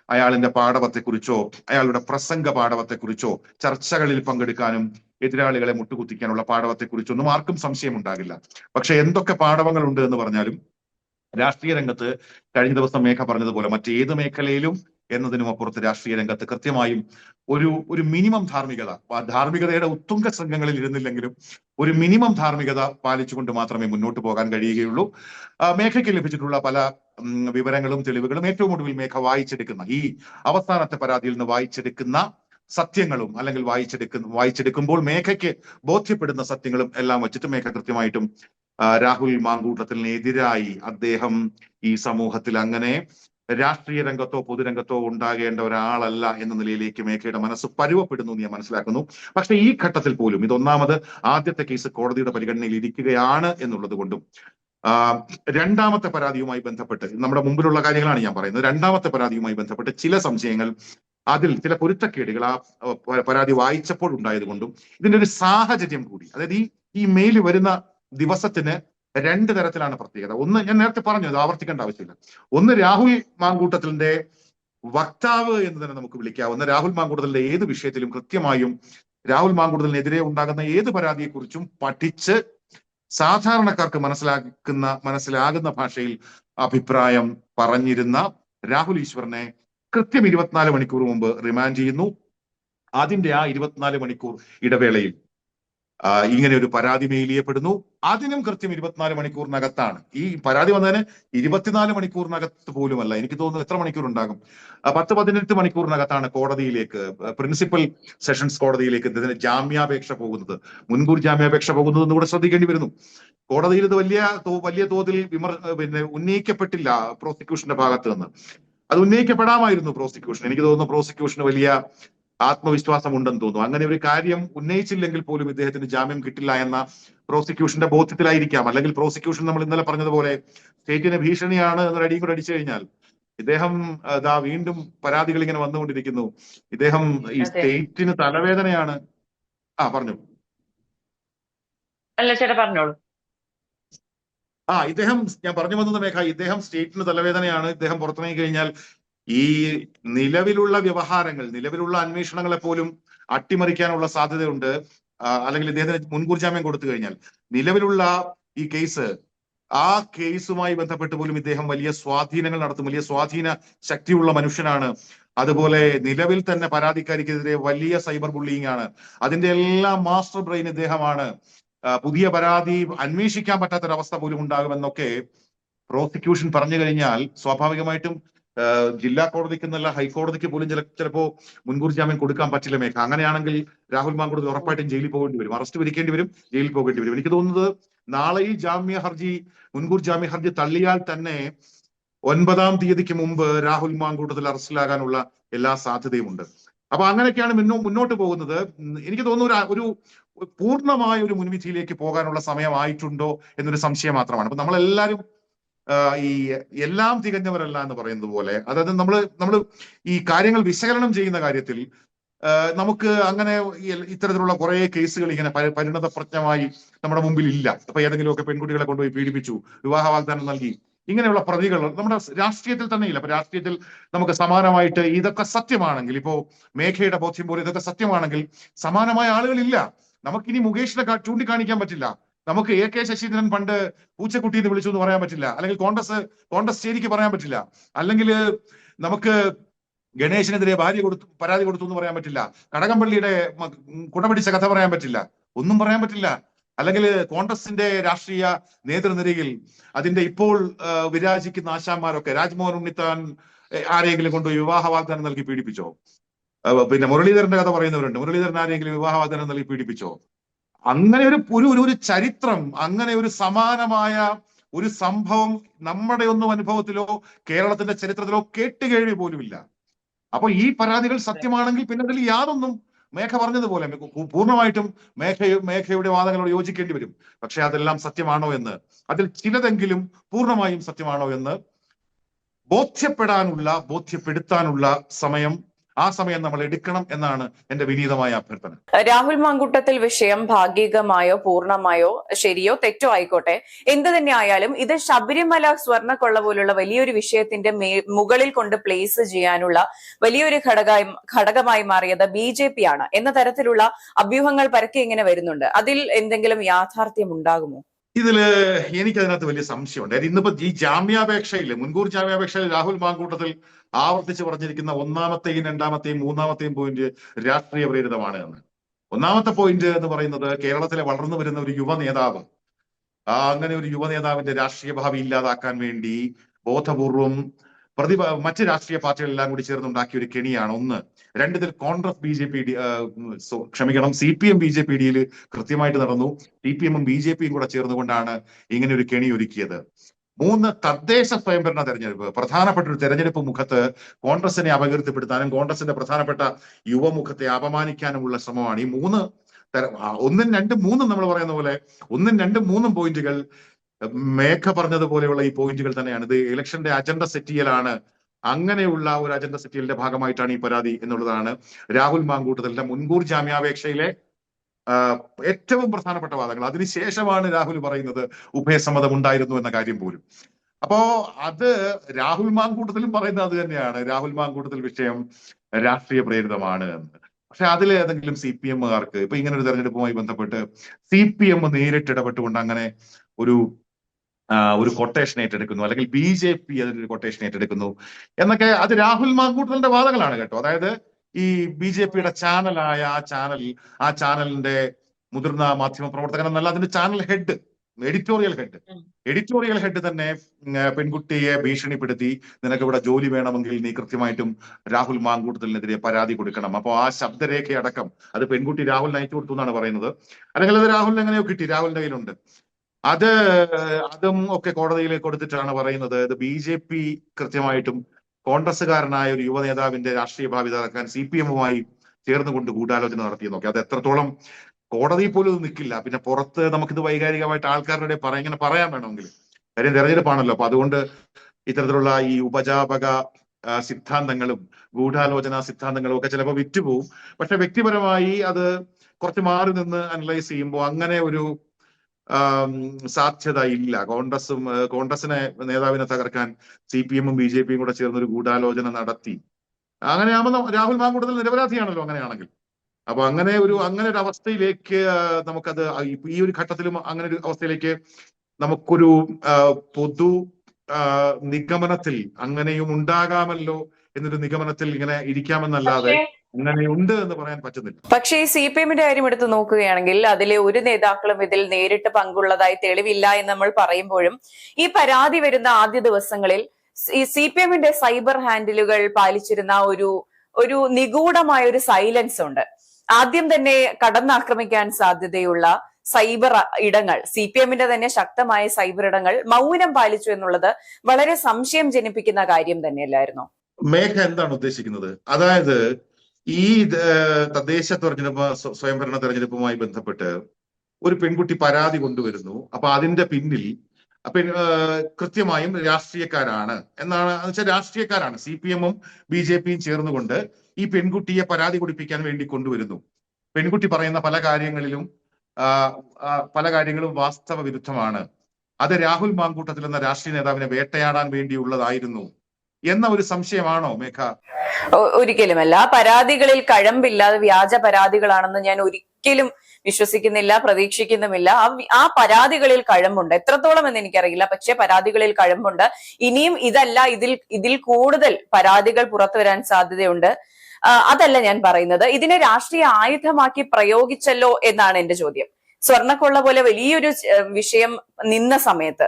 അയാളിന്റെ പാടവത്തെക്കുറിച്ചോ അയാളുടെ പ്രസംഗ പാഠവത്തെക്കുറിച്ചോ ചർച്ചകളിൽ പങ്കെടുക്കാനും എതിരാളികളെ മുട്ടുകുത്തിക്കാനുള്ള പാടവത്തെക്കുറിച്ചൊന്നും ആർക്കും സംശയം ഉണ്ടാകില്ല പക്ഷെ എന്തൊക്കെ പാഠവങ്ങൾ ഉണ്ട് എന്ന് പറഞ്ഞാലും രാഷ്ട്രീയ രംഗത്ത് കഴിഞ്ഞ ദിവസം മേഘ പറഞ്ഞതുപോലെ മറ്റേത് മേഖലയിലും എന്നതിനും അപ്പുറത്ത് രാഷ്ട്രീയ രംഗത്ത് കൃത്യമായും ഒരു ഒരു മിനിമം ധാർമ്മികത ധാർമ്മികതയുടെ ഉത്തുംഗ ശൃംഗങ്ങളിൽ ഇരുന്നില്ലെങ്കിലും ഒരു മിനിമം ധാർമ്മികത പാലിച്ചുകൊണ്ട് മാത്രമേ മുന്നോട്ട് പോകാൻ കഴിയുകയുള്ളൂ. മേഘയ്ക്ക് ലഭിച്ചിട്ടുള്ള പല വിവരങ്ങളും തെളിവുകളും ഏറ്റവും ഒടുവിൽ മേഘ വായിച്ചെടുക്കുന്ന ഈ അവസാനത്തെ പരാതിയിൽ നിന്ന് വായിച്ചെടുക്കുന്ന സത്യങ്ങളും അല്ലെങ്കിൽ വായിച്ചെടുക്കുന്ന വായിച്ചെടുക്കുമ്പോൾ മേഘയ്ക്ക് ബോധ്യപ്പെടുന്ന സത്യങ്ങളും എല്ലാം വെച്ചിട്ട് മേഘ കൃത്യമായിട്ടും രാഹുൽ മാങ്കൂട്ടത്തിനെതിരായി അദ്ദേഹം ഈ സമൂഹത്തിൽ അങ്ങനെ രാഷ്ട്രീയ രംഗത്തോ പൊതുരംഗത്തോ ഉണ്ടാകേണ്ട ഒരാളല്ല എന്ന നിലയിലേക്ക് മേഘയുടെ മനസ്സ് പരുവപ്പെടുന്നു എന്ന് ഞാൻ മനസ്സിലാക്കുന്നു. പക്ഷെ ഈ ഘട്ടത്തിൽ പോലും ഇതൊന്നാമത് ആദ്യത്തെ കേസ് കോടതിയുടെ പരിഗണനയിൽ ഇരിക്കുകയാണ് എന്നുള്ളത് കൊണ്ടും രണ്ടാമത്തെ പരാതിയുമായി ബന്ധപ്പെട്ട് നമ്മുടെ മുമ്പിലുള്ള കാര്യങ്ങളാണ് ഞാൻ പറയുന്നത്. രണ്ടാമത്തെ പരാതിയുമായി ബന്ധപ്പെട്ട് ചില സംശയങ്ങൾ അതിൽ ചില പൊരുത്തക്കേടുകൾ ആ പരാതി വായിച്ചപ്പോൾ ഉണ്ടായത് കൊണ്ടും ഇതിന്റെ ഒരു സാഹചര്യം കൂടി അതായത് ഈ ഈ മെയിൽ വരുന്ന ദിവസത്തിന് രണ്ട് തരത്തിലാണ് പ്രത്യേകത. ഒന്ന് ഞാൻ നേരത്തെ പറഞ്ഞു അത് ആവർത്തിക്കേണ്ട ആവശ്യമില്ല. ഒന്ന് രാഹുൽ മാങ്കൂട്ടത്തിന്റെ വക്താവ് എന്ന് തന്നെ നമുക്ക് വിളിക്കാവുന്ന രാഹുൽ മാങ്കൂട്ടത്തിലെ ഏത് വിഷയത്തിലും കൃത്യമായും രാഹുൽ മാങ്കൂട്ടത്തിനെതിരെ ഉണ്ടാകുന്ന ഏത് പരാതിയെക്കുറിച്ചും പഠിച്ച് സാധാരണക്കാർക്ക് മനസ്സിലാക്കുന്ന മനസ്സിലാകുന്ന ഭാഷയിൽ അഭിപ്രായം പറഞ്ഞിരുന്ന രാഹുൽ ഈശ്വറിനെ കൃത്യം ഇരുപത്തിനാല് മണിക്കൂർ മുമ്പ് റിമാൻഡ് ചെയ്യുന്നു. അതിന്റെ ആ ഇരുപത്തിനാല് മണിക്കൂർ ഇടവേളയിൽ ഇങ്ങനെ ഒരു പരാതി മെയിൽ ചെയ്യപ്പെടുന്നു. അതിനും കൃത്യം ഇരുപത്തിനാല് മണിക്കൂറിനകത്താണ്. ഈ പരാതി വന്നതിന് ഇരുപത്തിനാല് മണിക്കൂറിനകത്ത് പോലുമല്ല. എനിക്ക് തോന്നുന്നു എത്ര മണിക്കൂർ ഉണ്ടാകും പത്ത് പതിനെട്ട് മണിക്കൂറിനകത്താണ് കോടതിയിലേക്ക് പ്രിൻസിപ്പൽ സെഷൻസ് കോടതിയിലേക്ക് ഇതിന് ജാമ്യാപേക്ഷ പോകുന്നത്. മുൻകൂർ ജാമ്യാപേക്ഷ പോകുന്നത് എന്ന് കൂടെ ശ്രദ്ധിക്കേണ്ടി വരുന്നു. കോടതിയിൽ ഇത് വലിയ വലിയ തോതിൽ വിമർ പിന്നെ ഉന്നയിക്കപ്പെട്ടില്ല പ്രോസിക്യൂഷന്റെ ഭാഗത്ത് നിന്ന്. അത് ഉന്നയിക്കപ്പെടാമായിരുന്നു പ്രോസിക്യൂഷൻ. എനിക്ക് തോന്നുന്നു പ്രോസിക്യൂഷന് വലിയ ആത്മവിശ്വാസം ഉണ്ടെന്ന് തോന്നുന്നു. അങ്ങനെ ഒരു കാര്യം ഉന്നയിച്ചില്ലെങ്കിൽ പോലും ഇദ്ദേഹത്തിന് ജാമ്യം കിട്ടില്ല എന്ന പ്രോസിക്യൂഷന്റെ ബോധ്യത്തിലായിരിക്കാം. അല്ലെങ്കിൽ പ്രോസിക്യൂഷൻ നമ്മൾ ഇന്നലെ പറഞ്ഞതുപോലെ സ്റ്റേറ്റിന് ഭീഷണിയാണ് എന്നൊരു അടിയും കൂടെ അടിച്ചു കഴിഞ്ഞാൽ ഇദ്ദേഹം ഇതാ വീണ്ടും പരാതികൾ ഇങ്ങനെ വന്നുകൊണ്ടിരിക്കുന്നു. ഇദ്ദേഹം ഈ. സ്റ്റേറ്റിന് തലവേദനയാണ്. ആ പറഞ്ഞു. അല്ല ചേട്ടാ പറഞ്ഞോളൂ. ആ ഇദ്ദേഹം ഞാൻ പറഞ്ഞു വന്നത് മേഘ ഇദ്ദേഹം സ്റ്റേറ്റിന് തലവേദനയാണ്. ഇദ്ദേഹം പുറത്തിറങ്ങി കഴിഞ്ഞാൽ ഈ നിലവിലുള്ള വ്യവഹാരങ്ങൾ നിലവിലുള്ള അന്വേഷണങ്ങളെ പോലും അട്ടിമറിക്കാനുള്ള സാധ്യതയുണ്ട്. അല്ലെങ്കിൽ ഇദ്ദേഹത്തിന് മുൻകൂർ ജാമ്യം കൊടുത്തു കഴിഞ്ഞാൽ. നിലവിലുള്ള ഈ കേസ് ആ കേസുമായി ബന്ധപ്പെട്ട് പോലും ഇദ്ദേഹം വലിയ സ്വാധീനങ്ങൾ നടത്തും. വലിയ സ്വാധീന ശക്തിയുള്ള മനുഷ്യനാണ്. അതുപോലെ നിലവിൽ തന്നെ പരാതിക്കാരിക്കെതിരെ വലിയ സൈബർ ബുള്ളിങ് ആണ്. അതിന്റെ എല്ലാം മാസ്റ്റർ ബ്രെയിൻ ഇദ്ദേഹമാണ്. പുതിയ പരാതി അന്വേഷിക്കാൻ പറ്റാത്തൊരവസ്ഥ പോലും ഉണ്ടാകുമെന്നൊക്കെ പ്രോസിക്യൂഷൻ പറഞ്ഞു കഴിഞ്ഞാൽ സ്വാഭാവികമായിട്ടും ജില്ലാ കോടതിക്ക് എന്നല്ല ഹൈക്കോടതിക്ക് പോലും ചില ചിലപ്പോ മുൻകൂർ ജാമ്യം കൊടുക്കാൻ പറ്റില്ല മേഘ. അങ്ങനെയാണെങ്കിൽ രാഹുൽ മാങ്കൂടത്തിൽ ഉറപ്പായിട്ടും ജയിലിൽ പോകേണ്ടി വരും. അറസ്റ്റ് വിധിക്കേണ്ടി വരും ജയിലിൽ പോകേണ്ടി വരും. എനിക്ക് തോന്നുന്നത് നാളെ ഈ ജാമ്യ ഹർജി മുൻകൂർ ജാമ്യ ഹർജി തള്ളിയാൽ തന്നെ ഒൻപതാം തീയതിക്ക് മുമ്പ് രാഹുൽ മാങ്കൂട്ടത്തിൽ അറസ്റ്റിലാകാനുള്ള എല്ലാ സാധ്യതയുമുണ്ട്. അപ്പൊ അങ്ങനെയൊക്കെയാണ് മുന്നോ മുന്നോട്ട് പോകുന്നത്. എനിക്ക് തോന്നുന്നു ഒരു പൂർണമായ ഒരു മുൻവിധിയിലേക്ക് പോകാനുള്ള സമയമായിട്ടുണ്ടോ എന്നൊരു സംശയം മാത്രമാണ്. അപ്പൊ നമ്മളെല്ലാവരും ഈ എല്ലാം തികഞ്ഞവരല്ല എന്ന് പറയുന്നത് പോലെ അതായത് നമ്മൾ നമ്മൾ ഈ കാര്യങ്ങൾ വിശകലനം ചെയ്യുന്ന കാര്യത്തിൽ നമുക്ക് അങ്ങനെ ഇത്തരത്തിലുള്ള കുറെ കേസുകൾ ഇങ്ങനെ പരിണത പ്രജ്ഞമായി നമ്മുടെ മുമ്പിൽ ഇല്ല. ഇപ്പൊ ഏതെങ്കിലുമൊക്കെ പെൺകുട്ടികളെ കൊണ്ടുപോയി പീഡിപ്പിച്ചു വിവാഹ വാഗ്ദാനം നൽകി ഇങ്ങനെയുള്ള പ്രതികൾ നമ്മുടെ രാഷ്ട്രീയത്തിൽ തന്നെ ഇല്ല അപ്പൊ രാഷ്ട്രീയത്തിൽ നമുക്ക് സമാനമായിട്ട് ഇതൊക്കെ സത്യമാണെങ്കിൽ ഇപ്പോ മേഘയുടെ ബോധ്യം പോലെ ഇതൊക്കെ സത്യമാണെങ്കിൽ സമാനമായ ആളുകളില്ല. നമുക്കിനി മുകേഷിനെ ചൂണ്ടിക്കാണിക്കാൻ പറ്റില്ല. നമുക്ക് എ കെ ശശീന്ദ്രൻ പണ്ട് പൂച്ചക്കുട്ടി എന്ന് വിളിച്ചു എന്ന് പറയാൻ പറ്റില്ല. അല്ലെങ്കിൽ കോൺഗ്രസ് കോൺഗ്രസ് ചേരിക്ക് പറയാൻ പറ്റില്ല. അല്ലെങ്കിൽ നമുക്ക് ഗണേശനെതിരെ ഭാര്യ കൊടുത്തു പരാതി കൊടുത്തു എന്ന് പറയാൻ പറ്റില്ല. കടകംപള്ളിയുടെ കുടപിടിച്ച കഥ പറയാൻ പറ്റില്ല. ഒന്നും പറയാൻ പറ്റില്ല. അല്ലെങ്കിൽ കോൺഗ്രസിന്റെ രാഷ്ട്രീയ നേതൃനിരയിൽ അതിന്റെ ഇപ്പോൾ വിരാജിക്കുന്ന ആശാന്മാരൊക്കെ രാജ്മോഹൻ ഉണ്ണിത്താൻ ആരെങ്കിലും കൊണ്ട് വിവാഹ വാഗ്ദാനം നൽകി പീഡിപ്പിച്ചോ? പിന്നെ മുരളീധരന്റെ കഥ പറയുന്നവരുണ്ട്. മുരളീധരൻ ആരെങ്കിലും വിവാഹ വാഗ്ദാനം നൽകി പീഡിപ്പിച്ചോ? അങ്ങനെ ഒരു ഒരു ഒരു- ചരിത്രം അങ്ങനെ ഒരു സമാനമായ ഒരു സംഭവം നമ്മുടെ ഒന്നും അനുഭവത്തിലോ കേരളത്തിന്റെ ചരിത്രത്തിലോ കേട്ടുകേഴ്വി പോലുമില്ല. അപ്പൊ ഈ പരാതികൾ സത്യമാണെങ്കിൽ പിന്നെ അതിൽ യാതൊന്നും മേഘ പറഞ്ഞതുപോലെ പൂർണമായിട്ടും മേഘ മേഘയുടെ വാദങ്ങളോട് യോജിക്കേണ്ടി വരും. പക്ഷെ അതെല്ലാം സത്യമാണോ എന്ന് അതിൽ ചിലതെങ്കിലും പൂർണമായും സത്യമാണോ എന്ന് ബോധ്യപ്പെടാനുള്ള ബോധ്യപ്പെടുത്താനുള്ള സമയം ആ സമയം നമ്മൾ എടുക്കണം എന്നാണ് എന്റെ വിനീതമായ അഭ്യർത്ഥന. രാഹുൽ മാങ്കുട്ടത്തിൽ വിഷയം ഭാഗികമായോ പൂർണമായോ ശരിയോ തെറ്റോ ആയിക്കോട്ടെ. എന്ത് തന്നെ ആയാലും ഇത് ശബരിമല സ്വർണക്കൊള്ള പോലുള്ള വലിയൊരു വിഷയത്തിന്റെ മുകളിൽ കൊണ്ട് പ്ലേസ് ചെയ്യാനുള്ള വലിയൊരു ഘടകമായി ഘടകമായി മാറിയത് ബി ജെ പി ആണ്. എന്ന തരത്തിലുള്ള അഭ്യൂഹങ്ങൾ പരക്കെ ഇങ്ങനെ വരുന്നുണ്ട്. അതിൽ എന്തെങ്കിലും യാഥാർത്ഥ്യം ഉണ്ടാകുമോ? ഇതിൽ എനിക്കതിനകത്ത് വലിയ സംശയമുണ്ട്. അതായത് ഇന്നിപ്പോ ഈ ജാമ്യാപേക്ഷയിൽ മുൻകൂർ ജാമ്യാപേക്ഷയിൽ രാഹുൽ മാങ്കൂട്ടത്തിൽ ആവർത്തിച്ച് പറഞ്ഞിരിക്കുന്ന ഒന്നാമത്തെയും രണ്ടാമത്തെയും മൂന്നാമത്തെയും പോയിന്റ് രാഷ്ട്രീയ പ്രേരിതമാണ് എന്ന്. ഒന്നാമത്തെ പോയിന്റ് എന്ന് പറയുന്നത് കേരളത്തിലെ വളർന്നു വരുന്ന ഒരു യുവ നേതാവ്. ആ അങ്ങനെ ഒരു യുവ നേതാവിന്റെ രാഷ്ട്രീയ ഭാവി ഇല്ലാതാക്കാൻ വേണ്ടി ബോധപൂർവം പ്രതി മറ്റ് രാഷ്ട്രീയ പാർട്ടികളെല്ലാം കൂടി ചേർന്നുണ്ടാക്കിയ ഒരു കെണിയാണ് ഒന്ന്. രണ്ടിതിൽ Congress B J P D ക്ഷമിക്കണം C P M B J P ഡിയിൽ കൃത്യമായിട്ട് നടന്നു. സി പി എമ്മും ബി ജെ പിയും കൂടെ ചേർന്നുകൊണ്ടാണ് ഇങ്ങനെ ഒരു കെണി ഒരുക്കിയത്. മൂന്ന് തദ്ദേശ സ്വയംഭരണ തെരഞ്ഞെടുപ്പ്. പ്രധാനപ്പെട്ട ഒരു തെരഞ്ഞെടുപ്പ് മുഖത്ത് കോൺഗ്രസിനെ അപകീർത്തിപ്പെടുത്താനും കോൺഗ്രസിന്റെ പ്രധാനപ്പെട്ട യുവമുഖത്തെ അപമാനിക്കാനുമുള്ള ശ്രമമാണ്. ഈ മൂന്ന് ഒന്നും രണ്ടും മൂന്നും നമ്മൾ പറയുന്ന പോലെ ഒന്നും രണ്ടും മൂന്നും പോയിന്റുകൾ മേഘ പറഞ്ഞതുപോലെയുള്ള ഈ പോയിന്റുകൾ തന്നെയാണ്. ഇത് ഇലക്ഷന്റെ അജണ്ട സെറ്റ് ചെയ്യലാണ് അങ്ങനെയുള്ള ഒരു അജണ്ട സെറ്റ് ചെയ്യലിന്റെ ഭാഗമായിട്ടാണ് ഈ പരാതി എന്നുള്ളതാണ് രാഹുൽ മാങ്കൂട്ടത്തിന്റെ മുൻകൂർ ജാമ്യാപേക്ഷയിലെ ഏറ്റവും പ്രധാനപ്പെട്ട വാദങ്ങൾ. അതിനുശേഷമാണ് രാഹുൽ പറയുന്നത് ഉഭയസമ്മതം ഉണ്ടായിരുന്നു എന്ന കാര്യം പോലും. അപ്പോ അത് രാഹുൽ മാങ്കൂട്ടത്തിലും പറയുന്നത് അത് തന്നെയാണ്. രാഹുൽ മാങ്കൂട്ടത്തിൽ വിഷയം രാഷ്ട്രീയ പ്രേരിതമാണ് എന്ന്. പക്ഷെ അതിൽ ഏതെങ്കിലും സി പി എമ്മുകാർക്ക് ഇപ്പൊ ഇങ്ങനെ ഒരു തെരഞ്ഞെടുപ്പുമായി ബന്ധപ്പെട്ട് സി പി എം നേരിട്ട് ഇടപെട്ടുകൊണ്ട് അങ്ങനെ ഒരു ഒരു കൊട്ടേഷൻ ഏറ്റെടുക്കുന്നു അല്ലെങ്കിൽ ബി ജെ പി അതിനൊരു കൊട്ടേഷൻ ഏറ്റെടുക്കുന്നു എന്നൊക്കെ അത് രാഹുൽ മാങ്കൂട്ടലിന്റെ വാദങ്ങളാണ് കേട്ടോ. അതായത് ഈ ബി ജെ പിയുടെ ചാനലായ ആ ചാനൽ ആ ചാനലിന്റെ മുതിർന്ന മാധ്യമ പ്രവർത്തകൻ എന്നല്ല അതിന്റെ channel head editorial head. Editorial head തന്നെ പെൺകുട്ടിയെ ഭീഷണിപ്പെടുത്തി നിനക്ക് ഇവിടെ ജോലി വേണമെങ്കിൽ നീ കൃത്യമായിട്ടും രാഹുൽ മാങ്കൂട്ടത്തിനെതിരെ പരാതി കൊടുക്കണം. അപ്പോൾ ആ ശബ്ദരേഖ അടക്കം അത് പെൺകുട്ടി രാഹുലിന് അയച്ചു കൊടുത്തു എന്നാണ് പറയുന്നത്. അല്ലെങ്കിൽ അത് രാഹുലിന് എങ്ങനെയോ കിട്ടി രാഹുലിന്റെ കയ്യിലുണ്ട്. അത് അതും ഒക്കെ കോടതിയിൽ കൊടുത്തിട്ടാണ് പറയുന്നത്. ഇത് ബി ജെ പി കൃത്യമായിട്ടും കോൺഗ്രസ്സുകാരനായ ഒരു യുവ നേതാവിന്റെ രാഷ്ട്രീയ ഭാവി തകർക്കാൻ സി പി എമ്മുമായി ചേർന്നുകൊണ്ട് ഗൂഢാലോചന നോക്കി അത് എത്രത്തോളം കോടതി പോലും നിൽക്കില്ല. പിന്നെ പുറത്ത് നമുക്കിത് വൈകാരികമായിട്ട് ആൾക്കാരുടെ പറ ഇങ്ങനെ പറയാൻ വേണമെങ്കിൽ. കാര്യം തെരഞ്ഞെടുപ്പാണല്ലോ. അപ്പൊ അതുകൊണ്ട് ഇത്തരത്തിലുള്ള ഈ ഉപജാപക സിദ്ധാന്തങ്ങളും ഗൂഢാലോചന സിദ്ധാന്തങ്ങളും ഒക്കെ ചിലപ്പോൾ വിറ്റുപോകും പക്ഷെ വ്യക്തിപരമായി അത് കുറച്ച് മാറി നിന്ന് അനലൈസ് ചെയ്യുമ്പോൾ അങ്ങനെ ഒരു സാധ്യത ഇല്ല കോൺഗ്രസും കോൺഗ്രസിനെ നേതാവിനെ തകർക്കാൻ സി പി എമ്മും ബി ജെ പിയും കൂടെ ചേർന്ന് ഒരു ഗൂഢാലോചന നടത്തി. അങ്ങനെയാകുമ്പോൾ രാഹുൽ മാങ്കൂട്ടത്തിൽ നിരപരാധിയാണല്ലോ അങ്ങനെയാണെങ്കിൽ. അപ്പൊ അങ്ങനെ ഒരു അങ്ങനെ ഒരു അവസ്ഥയിലേക്ക് നമുക്കത് ഈ ഒരു ഘട്ടത്തിലും അങ്ങനെ ഒരു അവസ്ഥയിലേക്ക് നമുക്കൊരു പൊതു നിഗമനത്തിൽ അങ്ങനെയും ഉണ്ടാകാമല്ലോ എന്നൊരു നിഗമനത്തിൽ ഇങ്ങനെ ഇരിക്കാമെന്നല്ലാതെ അങ്ങനെയുണ്ട് എന്ന് പറയാൻ പറ്റുന്നില്ല. പക്ഷേ ഈ സി പി എമ്മിന്റെ കാര്യം എടുത്ത് നോക്കുകയാണെങ്കിൽ അതിലെ ഒരു നേതാക്കളും ഇതിൽ നേരിട്ട് പങ്കുള്ളതായി തെളിവില്ല എന്ന് നമ്മൾ പറയുമ്പോഴും ഈ പരാതി വരുന്ന ആദ്യ ദിവസങ്ങളിൽ ഈ സി പി എമ്മിന്റെ സൈബർ ഹാൻഡിലുകൾ പാലിച്ചിരുന്ന ഒരു ഒരു നിഗൂഢമായ ഒരു സൈലൻസ് ഉണ്ട്. ആദ്യം തന്നെ കടന്നാക്രമിക്കാൻ സാധ്യതയുള്ള സൈബർ ഇടങ്ങൾ സി പി എമ്മിന്റെ തന്നെ ശക്തമായ സൈബർ ഇടങ്ങൾ മൗനം പാലിച്ചു എന്നുള്ളത് വളരെ സംശയം ജനിപ്പിക്കുന്ന കാര്യം തന്നെയല്ലായിരുന്നു? മേഘ എന്താണ് ഉദ്ദേശിക്കുന്നത്? അതായത് ഈ തദ്ദേശ തെരഞ്ഞെടുപ്പ് സ്വ- സ്വയംഭരണ തെരഞ്ഞെടുപ്പുമായി ബന്ധപ്പെട്ട് ഒരു പെൺകുട്ടി പരാതി കൊണ്ടുവരുന്നു. അപ്പൊ അതിന്റെ പിന്നിൽ പിന്നെ കൃത്യമായും രാഷ്ട്രീയക്കാരാണ്. എന്നാണ് എന്ന് വെച്ചാൽ രാഷ്ട്രീയക്കാരാണ്. സി പി എമ്മും ബി ജെ പിയും ചേർന്നുകൊണ്ട് ഈ പെൺകുട്ടിയെ പരാതി കൊടുപ്പിക്കാൻ വേണ്ടി കൊണ്ടുവരുന്നു. പെൺകുട്ടി പറയുന്ന പല കാര്യങ്ങളിലും പല കാര്യങ്ങളും വാസ്തവ വിരുദ്ധമാണ് അത് രാഹുൽ മാങ്കൂട്ടത്തിൽ എന്ന രാഷ്ട്രീയ നേതാവിനെ വേട്ടയാടാൻ വേണ്ടിയുള്ളതായിരുന്നു. എന്ന ഒരു സംശയമാണോ മേഘ? ഒരിക്കലുമല്ല പരാതികളിൽ കഴമ്പില്ലാതെ വ്യാജ പരാതികളാണെന്ന് ഞാൻ ഒരിക്കലും വിശ്വസിക്കുന്നില്ല പ്രതീക്ഷിക്കുന്നുമില്ല. ആ പരാതികളിൽ കഴമ്പുണ്ട്. എത്രത്തോളം എന്ന് എനിക്കറിയില്ല. പക്ഷെ പരാതികളിൽ കഴമ്പുണ്ട്. ഇനിയും ഇതല്ല ഇതിൽ ഇതിൽ കൂടുതൽ പരാതികൾ പുറത്തു വരാൻ സാധ്യതയുണ്ട്. അതല്ല ഞാൻ പറയുന്നത്. ഇതിനെ രാഷ്ട്രീയ ആയുധമാക്കി പ്രയോഗിച്ചല്ലോ എന്നാണ് എന്റെ ചോദ്യം. സ്വർണക്കൊള്ള പോലെ വലിയൊരു വിഷയം നിന്ന സമയത്ത്.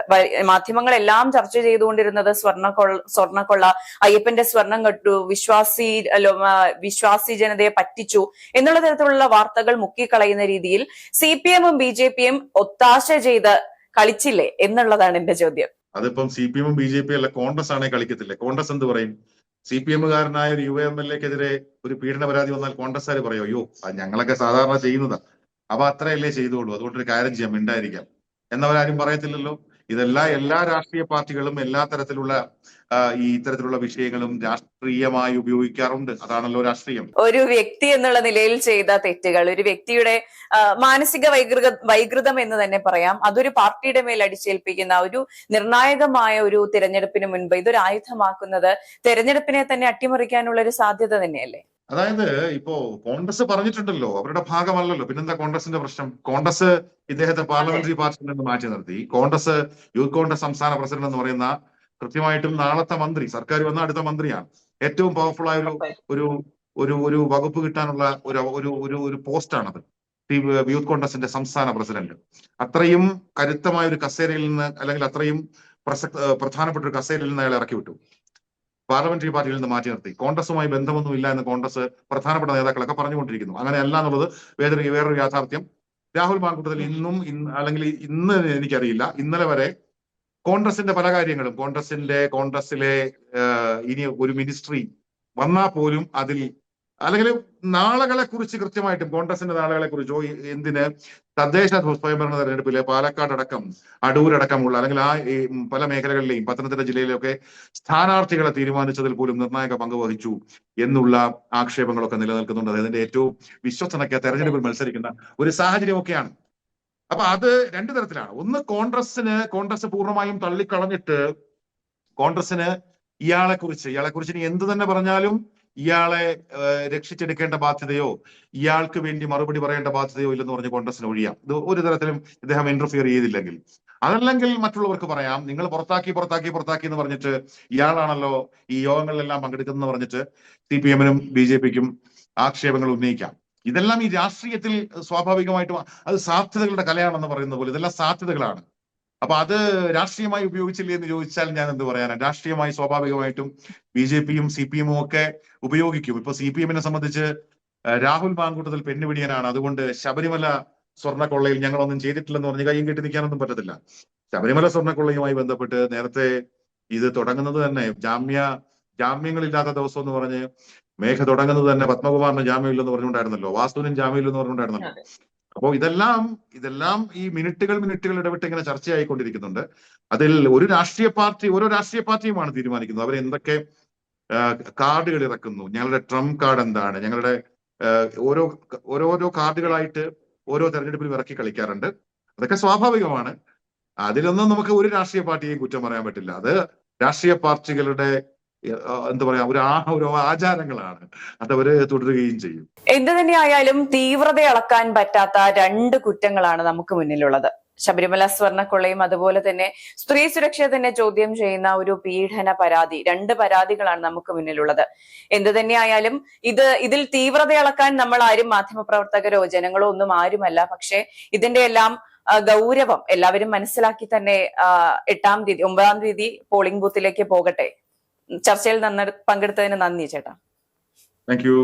മാധ്യമങ്ങളെല്ലാം ചർച്ച ചെയ്തുകൊണ്ടിരുന്നത് സ്വർണക്കൊള്ള സ്വർണക്കൊള്ള അയ്യപ്പന്റെ സ്വർണം കെട്ടു വിശ്വാസി വിശ്വാസി ജനതയെ പറ്റിച്ചു എന്നുള്ള തരത്തിലുള്ള വാർത്തകൾ മുക്കിക്കളയുന്ന രീതിയിൽ സി പി എമ്മും ബി ജെ പിയും ഒത്താശ ചെയ്ത് കളിച്ചില്ലേ എന്നുള്ളതാണ് എന്റെ ചോദ്യം. അതിപ്പം സി പി എമ്മും ബി ജെ പി അല്ല കോൺഗ്രസ് ആണെ കളിക്കത്തില്ലേ? കോൺഗ്രസ് എന്ത് പറയും? സി പി എമ്മുകാരനായ ഒരു യു എം എൽ എക്കെതിരെ ഒരു പീഡന പരാതി വന്നാൽ കോൺഗ്രസ്സുകാർ പറയോ അയ്യോ ഞങ്ങളൊക്കെ സാധാരണ ചെയ്യുന്നതാ. അപ്പൊ അത്രയല്ലേ ചെയ്തോളൂ അതുകൊണ്ടൊരു കാര്യം ചെയ്യാം മിണ്ടായിരിക്കാം. എന്നവരാരും പറയത്തില്ലല്ലോ. ഇതെല്ലാം എല്ലാ രാഷ്ട്രീയ പാർട്ടികളും എല്ലാ തരത്തിലുള്ള ഈ ഇത്തരത്തിലുള്ള വിഷയങ്ങളും രാഷ്ട്രീയമായി ഉപയോഗിക്കാറുണ്ട്. അതാണല്ലോ രാഷ്ട്രീയം. ഒരു വ്യക്തി എന്നുള്ള നിലയിൽ ചെയ്ത തെറ്റുകൾ ഒരു വ്യക്തിയുടെ മാനസിക വൈകൃത വൈകൃതം എന്ന് തന്നെ പറയാം. അതൊരു പാർട്ടിയുടെ മേൽ അടിച്ചേൽപ്പിക്കുന്ന ഒരു നിർണായകമായ ഒരു തിരഞ്ഞെടുപ്പിന് മുൻപ് ഇതൊരു ആയുധമാക്കുന്നത് തിരഞ്ഞെടുപ്പിനെ തന്നെ അട്ടിമറിക്കാനുള്ള ഒരു സാധ്യത തന്നെയല്ലേ? അതായത് ഇപ്പോ കോൺഗ്രസ് പറഞ്ഞിട്ടുണ്ടല്ലോ അവരുടെ ഭാഗമല്ലല്ലോ. പിന്നെന്താ കോൺഗ്രസിന്റെ പ്രശ്നം? കോൺഗ്രസ് ഇദ്ദേഹത്തെ പാർലമെന്ററി പാർട്ടിയിൽ നിന്ന് മാറ്റി നിർത്തി. കോൺഗ്രസ് യൂത്ത് കോൺഗ്രസ് സംസ്ഥാന പ്രസിഡന്റ് എന്ന് പറയുന്ന കൃത്യമായിട്ടും നാളത്തെ മന്ത്രി സർക്കാർ വന്ന അടുത്ത മന്ത്രിയാണ്. ഏറ്റവും പവർഫുൾ ആയ ഒരു ഒരു ഒരു ഒരു വകുപ്പ് കിട്ടാനുള്ള ഒരു ഒരു ഒരു ഒരു പോസ്റ്റാണത് ഈ യൂത്ത് കോൺഗ്രസിന്റെ സംസ്ഥാന പ്രസിഡന്റ്. അത്രയും കരുത്തമായ ഒരു കസേരയിൽ നിന്ന് അല്ലെങ്കിൽ അത്രയും പ്രസക്ത പ്രധാനപ്പെട്ട ഒരു കസേരയിൽ നിന്ന് അയാൾ ഇറക്കി വിട്ടു. പാർലമെന്ററി പാർട്ടിയിൽ നിന്ന് മാറ്റി നിർത്തി. കോൺഗ്രസുമായി ബന്ധമൊന്നുമില്ല എന്ന് കോൺഗ്രസ് പ്രധാനപ്പെട്ട നേതാക്കളൊക്കെ പറഞ്ഞുകൊണ്ടിരിക്കുന്നു. അങ്ങനെയല്ല എന്നുള്ളത് വേറൊരു വേറൊരു യാഥാർത്ഥ്യം. രാഹുൽ മാങ്കൂട്ടത്തിൽ ഇന്നും അല്ലെങ്കിൽ ഇന്ന് എനിക്കറിയില്ല. ഇന്നലെ വരെ കോൺഗ്രസിന്റെ പല കാര്യങ്ങളും കോൺഗ്രസിന്റെ കോൺഗ്രസിലെ ഇനി ഒരു മിനിസ്ട്രി വന്നാൽ പോലും അതിൽ അല്ലെങ്കിൽ നാളുകളെ കുറിച്ച് കൃത്യമായിട്ടും കോൺഗ്രസിന്റെ നാളുകളെ കുറിച്ചോ എന്തിന് തദ്ദേശ സ്വയംഭരണ തെരഞ്ഞെടുപ്പിലെ പാലക്കാട് അടക്കം അടൂരടക്കമുള്ള അല്ലെങ്കിൽ ആ പല മേഖലകളിലെയും പത്തനംതിട്ട ജില്ലയിലൊക്കെ സ്ഥാനാർത്ഥികളെ തീരുമാനിച്ചതിൽ പോലും നിർണായക പങ്ക് വഹിച്ചു എന്നുള്ള ആക്ഷേപങ്ങളൊക്കെ നിലനിൽക്കുന്നുണ്ട്. അതിന്റെ ഏറ്റവും വിശ്വസനയ്ക്ക് തെരഞ്ഞെടുപ്പിൽ മത്സരിക്കുന്ന ഒരു സാഹചര്യമൊക്കെയാണ്. അപ്പൊ അത് രണ്ടു തരത്തിലാണ്. ഒന്ന് കോൺഗ്രസിന് കോൺഗ്രസ് പൂർണമായും തള്ളിക്കളഞ്ഞിട്ട് കോൺഗ്രസിന് ഇയാളെ കുറിച്ച് ഇയാളെ കുറിച്ച് ഇനി എന്ത് തന്നെ പറഞ്ഞാലും ഇയാളെ രക്ഷിച്ചെടുക്കേണ്ട ബാധ്യതയോ ഇയാൾക്ക് വേണ്ടി മറുപടി പറയേണ്ട ബാധ്യതയോ ഇല്ലെന്ന് പറഞ്ഞ് കോൺഗ്രസിന് ഒഴിയാം. ഇത് ഒരു തരത്തിലും ഇദ്ദേഹം ഇന്റർഫിയർ ചെയ്തില്ലെങ്കിൽ. അതല്ലെങ്കിൽ മറ്റുള്ളവർക്ക് പറയാം നിങ്ങൾ പുറത്താക്കി പുറത്താക്കി പുറത്താക്കി എന്ന് പറഞ്ഞിട്ട് ഇയാളാണല്ലോ ഈ യോഗങ്ങളിലെല്ലാം പങ്കെടുക്കുന്നതെന്ന് പറഞ്ഞിട്ട് സി പി എമ്മിനും ബി ജെ പിക്കും ആക്ഷേപങ്ങൾ ഉന്നയിക്കാം. ഇതെല്ലാം ഈ രാഷ്ട്രീയത്തിൽ സ്വാഭാവികമായിട്ടും അത് സാധ്യതകളുടെ കലയാണെന്ന് പറയുന്ന പോലെ ഇതെല്ലാം സാധ്യതകളാണ്. അപ്പൊ അത് രാഷ്ട്രീയമായി ഉപയോഗിച്ചില്ലേ എന്ന് ചോദിച്ചാൽ ഞാൻ എന്ത് പറയാനാണ് രാഷ്ട്രീയമായി സ്വാഭാവികമായിട്ടും ബി ജെ പിയും സി പി എമ്മും ഒക്കെ ഉപയോഗിക്കും. ഇപ്പൊ സി പി എമ്മിനെ സംബന്ധിച്ച് രാഹുൽ മാങ്കൂട്ടത്തിൽ പെണ്ണുപിടിയനാണ്. അതുകൊണ്ട് ശബരിമല സ്വർണക്കൊള്ളയിൽ ഞങ്ങളൊന്നും ചെയ്തിട്ടില്ലെന്ന് പറഞ്ഞ് കയ്യും കെട്ടി നിൽക്കാനൊന്നും പറ്റത്തില്ല. ശബരിമല സ്വർണക്കൊള്ളയുമായി ബന്ധപ്പെട്ട് നേരത്തെ ഇത് തുടങ്ങുന്നത് തന്നെ ജാമ്യ ജാമ്യങ്ങളില്ലാത്ത ദിവസം എന്ന് പറഞ്ഞ് മേഘ തുടങ്ങുന്നത് തന്നെ പത്മകുമാറിന് ജാമ്യമില്ലെന്ന് പറഞ്ഞുകൊണ്ടായിരുന്നല്ലോ. വാസ്തുവിനും ജാമ്യമില്ലെന്ന് പറഞ്ഞുകൊണ്ടായിരുന്നല്ലോ. അപ്പോ ഇതെല്ലാം ഇതെല്ലാം ഈ മിനിറ്റുകൾ മിനിറ്റുകൾ ഇടവിട്ട് ഇങ്ങനെ ചർച്ചയായിക്കൊണ്ടിരിക്കുന്നുണ്ട്. അതിൽ ഒരു രാഷ്ട്രീയ പാർട്ടി ഓരോ രാഷ്ട്രീയ പാർട്ടിയുമാണ് തീരുമാനിക്കുന്നത്. അവർ എന്തൊക്കെ കാർഡുകൾ ഇറക്കുന്നു. ഞങ്ങളുടെ ട്രംപ് കാർഡ് എന്താണ്? ഞങ്ങളുടെ ഓരോ ഓരോരോ കാർഡുകളായിട്ട് ഓരോ തെരഞ്ഞെടുപ്പിലും ഇറക്കി കളിക്കാറുണ്ട്. അതൊക്കെ സ്വാഭാവികമാണ്. അതിലൊന്നും നമുക്ക് ഒരു രാഷ്ട്രീയ പാർട്ടിയെയും കുറ്റം പറയാൻ പറ്റില്ല. അത് രാഷ്ട്രീയ പാർട്ടികളുടെ എന്താ പറയാ ഒരു ആ ഒരു ആചാരങ്ങളാണ്. അതവര് തുടരുകയും ചെയ്യും. എന്ത് തന്നെയായാലും തീവ്രത അളക്കാൻ പറ്റാത്ത രണ്ട് കുറ്റങ്ങളാണ് നമുക്ക് മുന്നിലുള്ളത്. ശബരിമല സ്വർണക്കൊള്ളയും അതുപോലെ തന്നെ സ്ത്രീ സുരക്ഷ തന്നെ ചോദ്യം ചെയ്യുന്ന ഒരു പീഡന പരാതി രണ്ട് പരാതികളാണ് നമുക്ക് മുന്നിലുള്ളത്. എന്ത് തന്നെയായാലും ഇത് ഇതിൽ തീവ്രത അളക്കാൻ നമ്മൾ ആരും മാധ്യമപ്രവർത്തകരോ ജനങ്ങളോ ഒന്നും ആരുമല്ല. പക്ഷെ ഇതിന്റെ എല്ലാം ഗൗരവം എല്ലാവരും മനസ്സിലാക്കി തന്നെ എട്ടാം തീയതി ഒമ്പതാം തീയതി പോളിംഗ് ബൂത്തിലേക്ക് പോകട്ടെ. ചർച്ചയിൽ പങ്കെടുത്തതിന് നന്ദി ചേട്ടാ. Thank you